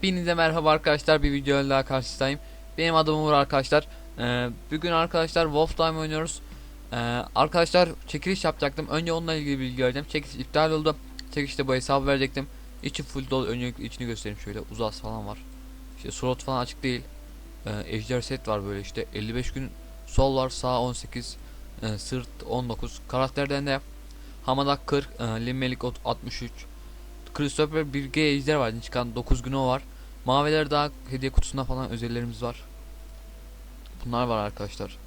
Hepinize merhaba arkadaşlar bir video daha karşınızdayım. Benim adım Uğur arkadaşlar. Ee, bugün arkadaşlar Wolf Time oynuyoruz. Ee, arkadaşlar çekiliş yapacaktım. Önce onunla ilgili bilgi vereceğim. Çekiliş iptal oldu. Çekilişte bu hesabı verecektim. İçi full dolu. Öncelikle içini göstereyim şöyle. Uzas falan var. İşte slot falan açık değil. Ee, ejder set var böyle işte. 55 gün sol var sağ 18. e, sırt 19. Karakterden de Hamadak 40. E, Limmelik 63. Christopher 1G ejder var. Çıkan 9 günü var. Maviler daha hediye kutusunda falan özellerimiz var. Bunlar var arkadaşlar.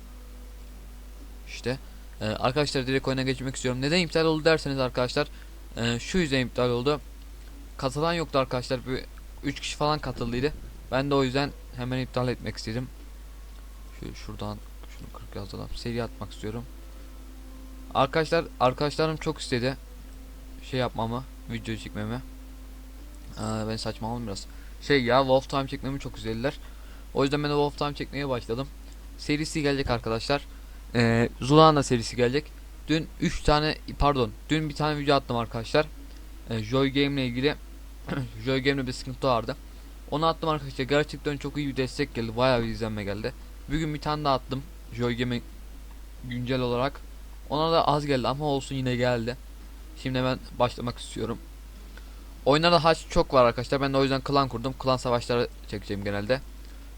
İşte e, arkadaşlar direkt oyuna geçmek istiyorum. Neden iptal oldu derseniz arkadaşlar e, şu yüzden iptal oldu. Katılan yoktu arkadaşlar. Bir 3 kişi falan katıldıydı. Ben de o yüzden hemen iptal etmek istedim. Şöyle şuradan şunu 40 yazalım. Seri atmak istiyorum. Arkadaşlar arkadaşlarım çok istedi şey yapmamı, video çekmemi. Aa, ben saçmaladım biraz. Şey ya Wolf Time çekmemi çok istediler. O yüzden ben de Wolf Time çekmeye başladım. Serisi gelecek arkadaşlar. Ee, Zulana serisi gelecek. Dün 3 tane pardon, dün bir tane video attım arkadaşlar. Ee, Joy Game ile ilgili Joy Game'le bir sıkıntı vardı. Onu attım arkadaşlar. Gerçekten çok iyi bir destek geldi. Bayağı bir izlenme geldi. Bugün bir tane daha attım. Joy Game'e güncel olarak. Ona da az geldi ama olsun yine geldi. Şimdi hemen başlamak istiyorum. Oyunlarda haç çok var arkadaşlar. Ben de o yüzden klan kurdum. Klan savaşları çekeceğim genelde.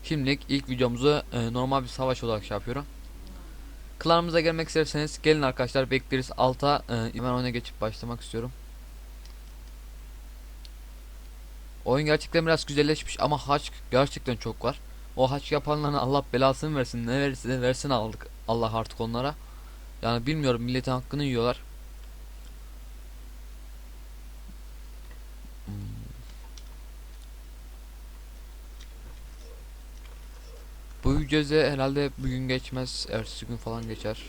Şimdilik ilk videomuzu e, normal bir savaş olarak şey yapıyorum. Klanımıza gelmek isterseniz gelin arkadaşlar bekleriz. Alta e, hemen oyuna geçip başlamak istiyorum. Oyun gerçekten biraz güzelleşmiş ama haç gerçekten çok var. O haç yapanların Allah belasını versin. Ne verirse versin aldık. Allah artık onlara. Yani bilmiyorum milletin hakkını yiyorlar. Bu videoda herhalde bugün geçmez, ertesi gün falan geçer.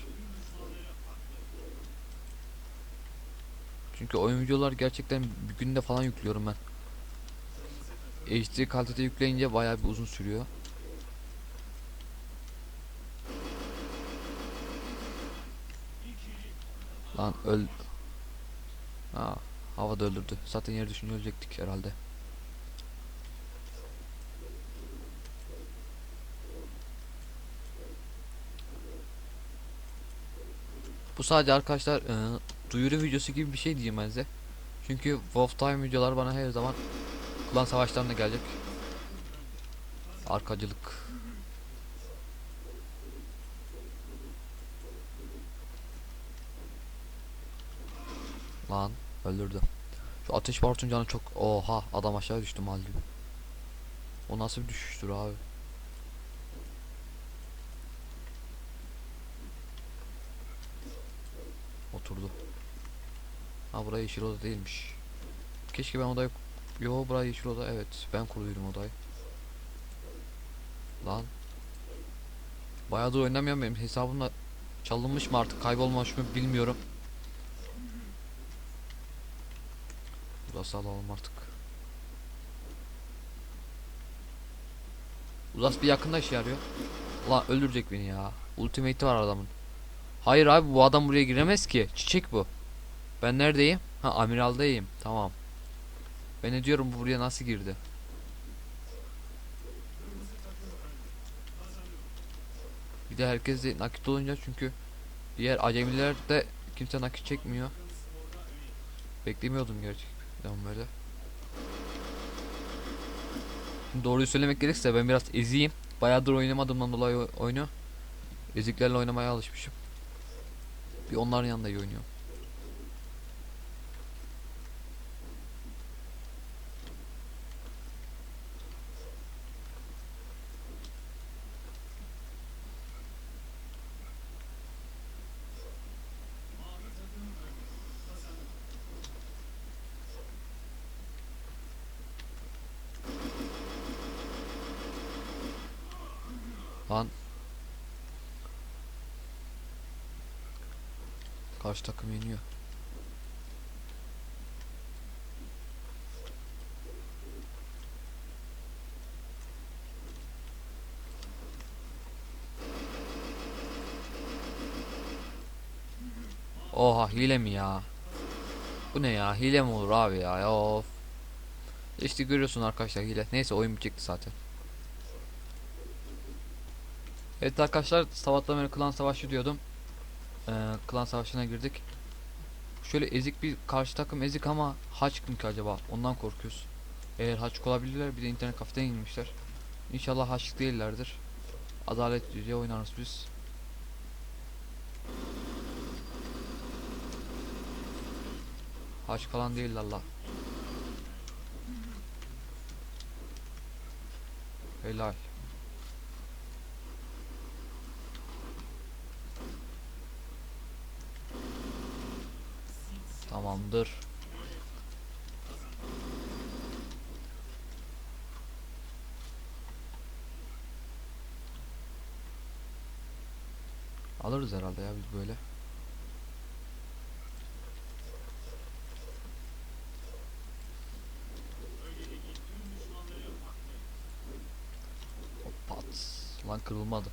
Çünkü oyun videolar gerçekten bir günde falan yüklüyorum ben. HD kalitede yükleyince bayağı bir uzun sürüyor. Lan öl... Aa, havada öldürdü. Zaten yere düşünce ölecektik herhalde. Bu sadece arkadaşlar e, duyuru videosu gibi bir şey diyeyim ben size. Çünkü Wolf Time videolar bana her zaman klan savaşlarında gelecek. Arkacılık. Lan öldürdü. Şu ateş barutun canı çok oha adam aşağı düştü mal. O nasıl bir düşüştür abi? Ha buraya yeşil oda değilmiş. Keşke ben odayı Yo buraya yeşil oda evet ben kurduydum odayı. Lan. Bayağıdır oynamıyorum benim hesabımda çalınmış mı artık kaybolmuş mu bilmiyorum. Burası alalım artık. Uzas bir yakında işe yarıyor. Ulan öldürecek beni ya. Ultimate'i var adamın. Hayır abi bu adam buraya giremez ki. Çiçek bu. Ben neredeyim? Ha amiraldayım. Tamam. Ben ne diyorum bu buraya nasıl girdi? Bir de herkes de nakit olunca çünkü diğer acemilerde kimse nakit çekmiyor. Beklemiyordum gerçekten böyle. Doğruyu söylemek gerekirse ben biraz eziyim. Bayağıdır oynamadığımdan dolayı oyunu. Eziklerle oynamaya alışmışım. Bir onların yanında iyi oynuyorum. Lan. Karşı takım yeniyor. Oha hile mi ya? Bu ne ya? Hile mi olur abi ya? of. İşte görüyorsun arkadaşlar hile. Neyse oyun bitecekti zaten. Evet arkadaşlar sabahtan beri klan savaşı diyordum. Ee, klan savaşına girdik. Şöyle ezik bir karşı takım ezik ama haç mı ki acaba? Ondan korkuyoruz. Eğer haçlık olabilirler bir de internet kafeden inmişler. İnşallah haçlık değillerdir. Adalet diye oynarız biz. Haç kalan değil Allah. Helal. Tamamdır. Alırız herhalde ya biz böyle. Pat. Lan kırılmadı.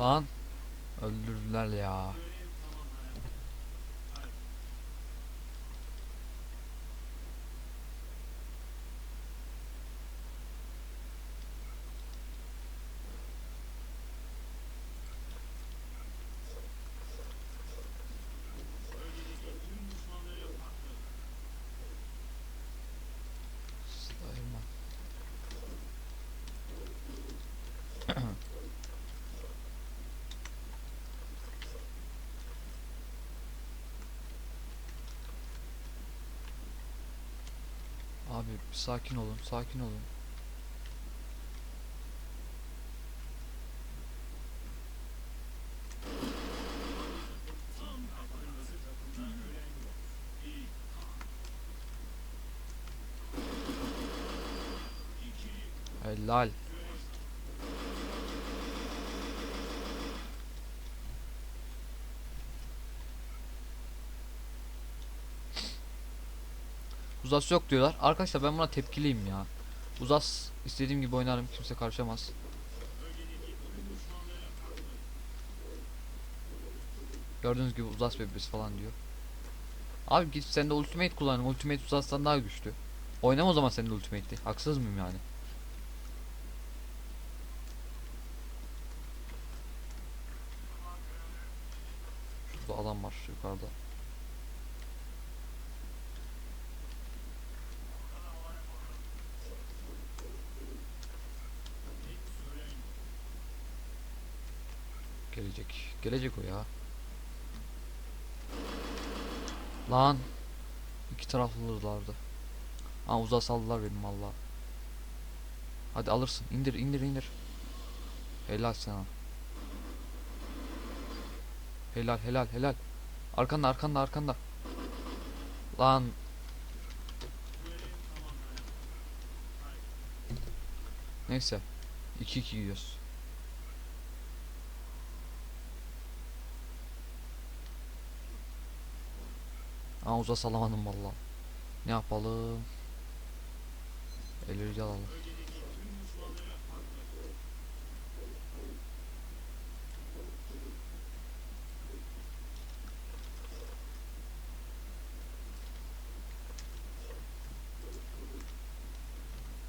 Lan öldürdüler ya. Abi bir sakin olun, sakin olun. Helal. Uzas yok diyorlar. Arkadaşlar ben buna tepkiliyim ya. Uzas istediğim gibi oynarım. Kimse karışamaz. Gördüğünüz gibi Uzas bebesi falan diyor. Abi git sen de ultimate kullan. Ultimate Uzas'tan daha güçlü. Oynama o zaman senin de ultimate'li. Haksız mıyım yani? Şurada adam var yukarıda. Gelecek. Gelecek o ya. Lan. İki taraflılardı. Aa uzağa saldılar benim valla. Hadi alırsın. İndir indir indir. Helal sana. Helal helal helal. Arkanda arkanda arkanda. Lan. Neyse. 2-2 gidiyoruz. Aa uza salamadım valla. Ne yapalım? Elleri alalım.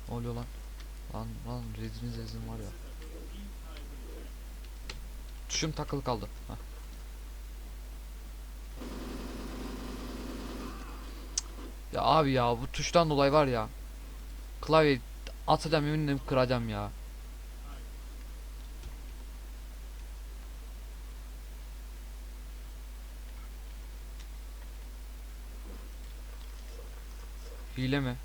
Ne oluyor lan? Lan lan rezin rezin var ya. Tuşum takılı kaldı. Heh. Ya abi ya bu tuştan dolayı var ya. Klavye atacağım yeminle kıracağım ya. Hile mi?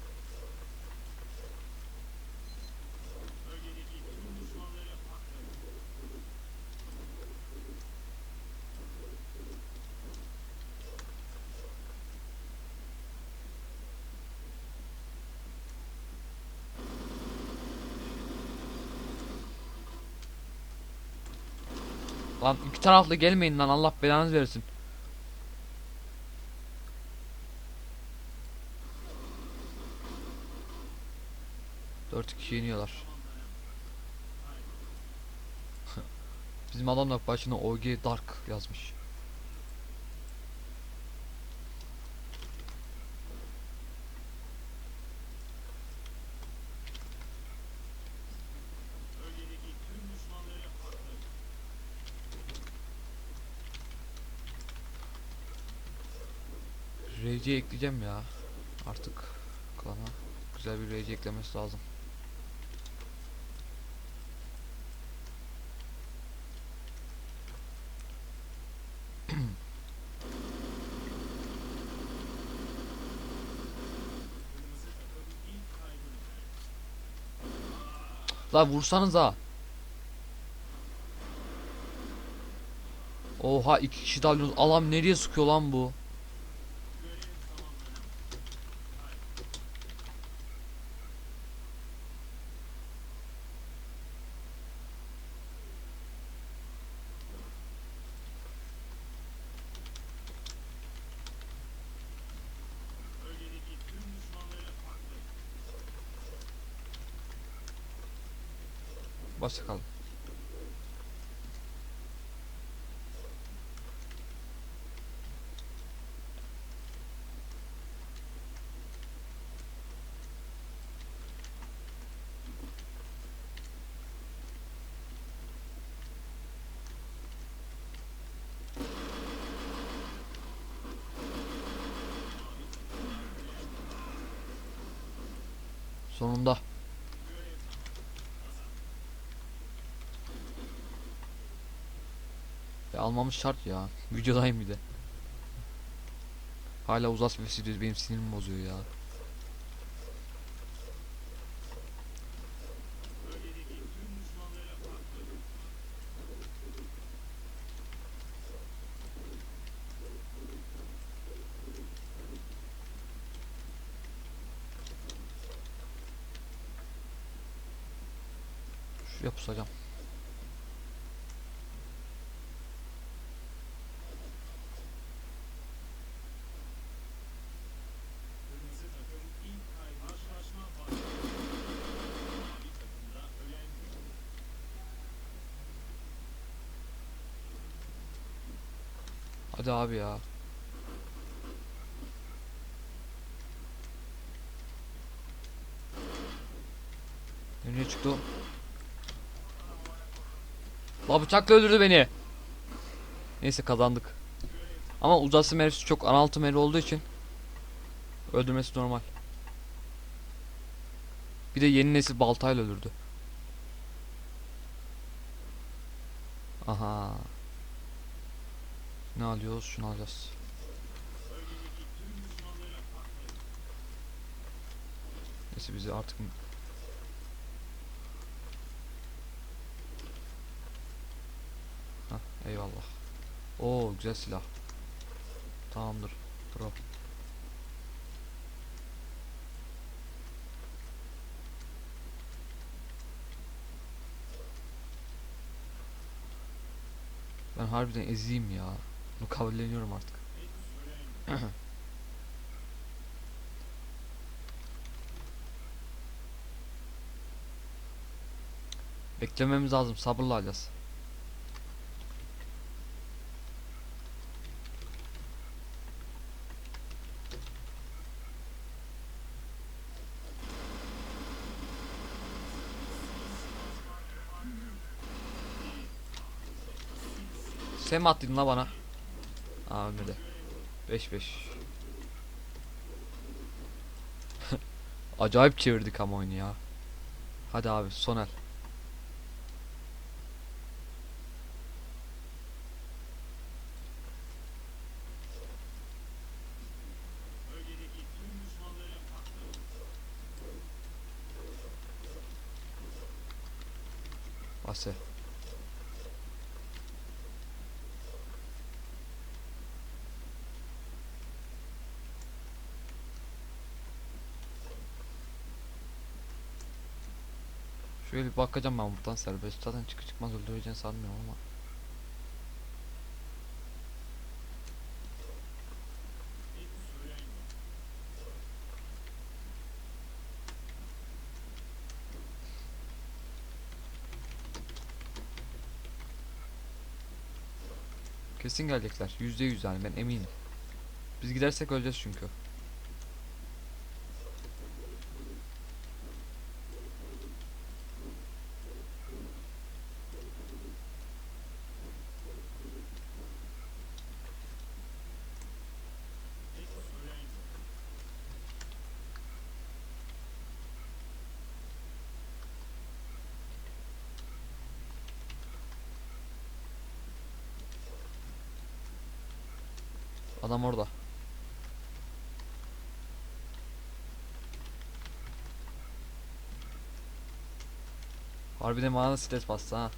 Lan iki taraflı gelmeyin lan Allah belanızı versin. Dört kişi iniyorlar. Bizim adamlar başına OG Dark yazmış. RC ekleyeceğim ya. Artık klana güzel bir RC eklemesi lazım. La vursanıza. Oha iki kişi dalıyorsunuz. Alam nereye sıkıyor lan bu? Başla kalın. Sonunda. E, almamız şart ya. Videodayım bir de. Hala uzas ve benim sinirimi bozuyor ya. Hadi abi ya. Nereye çıktı o? La bıçakla öldürdü beni. Neyse kazandık. Ama uzası merisi çok analtı meri olduğu için öldürmesi normal. Bir de yeni nesil baltayla öldürdü. Aha. Ne alıyoruz? Şunu alacağız. Neyse bizi artık Hah, eyvallah. Oo güzel silah. Tamamdır. Pro. Ben harbiden eziyim ya. Bunu kabulleniyorum artık. Beklememiz lazım. Sabırla alacağız. Sen mi attın la bana? Aa ölmedi. 5 5. Acayip çevirdik ama oyunu ya. Hadi abi son el. Şöyle bir bakacağım ben buradan serbest. Zaten çıkı çıkmaz öldüreceğini sanmıyorum ama. Kesin gelecekler. %100 yani ben eminim. Biz gidersek öleceğiz çünkü. Adam orada. Harbiden bana da stres bastı ha.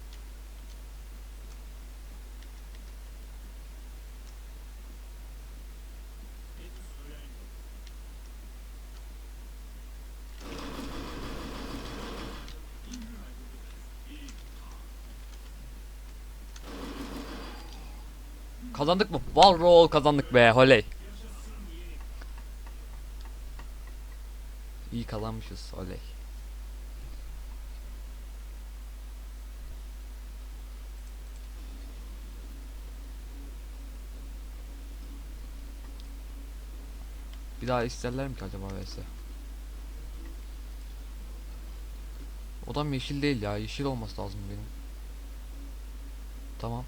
Kazandık mı? Wall roll kazandık be oley. İyi kazanmışız oley. Bir daha isterler mi ki acaba vs? Odam yeşil değil ya. Yeşil olması lazım benim. Tamam.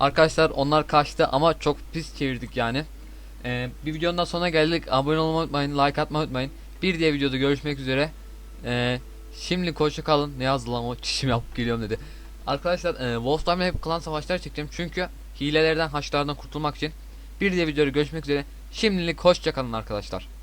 Arkadaşlar onlar kaçtı ama çok pis çevirdik yani. Ee, bir videonun daha sonuna geldik. Abone olmayı unutmayın, like atmayı unutmayın. Bir diğer videoda görüşmek üzere. Ee, şimdi hoşça kalın. Ne yazdı lan o çişim yapıp geliyorum dedi. Arkadaşlar e, Wolftime'le hep klan savaşları çekeceğim çünkü hilelerden haçlardan kurtulmak için. Bir diğer videoda görüşmek üzere. Şimdilik hoşça kalın arkadaşlar.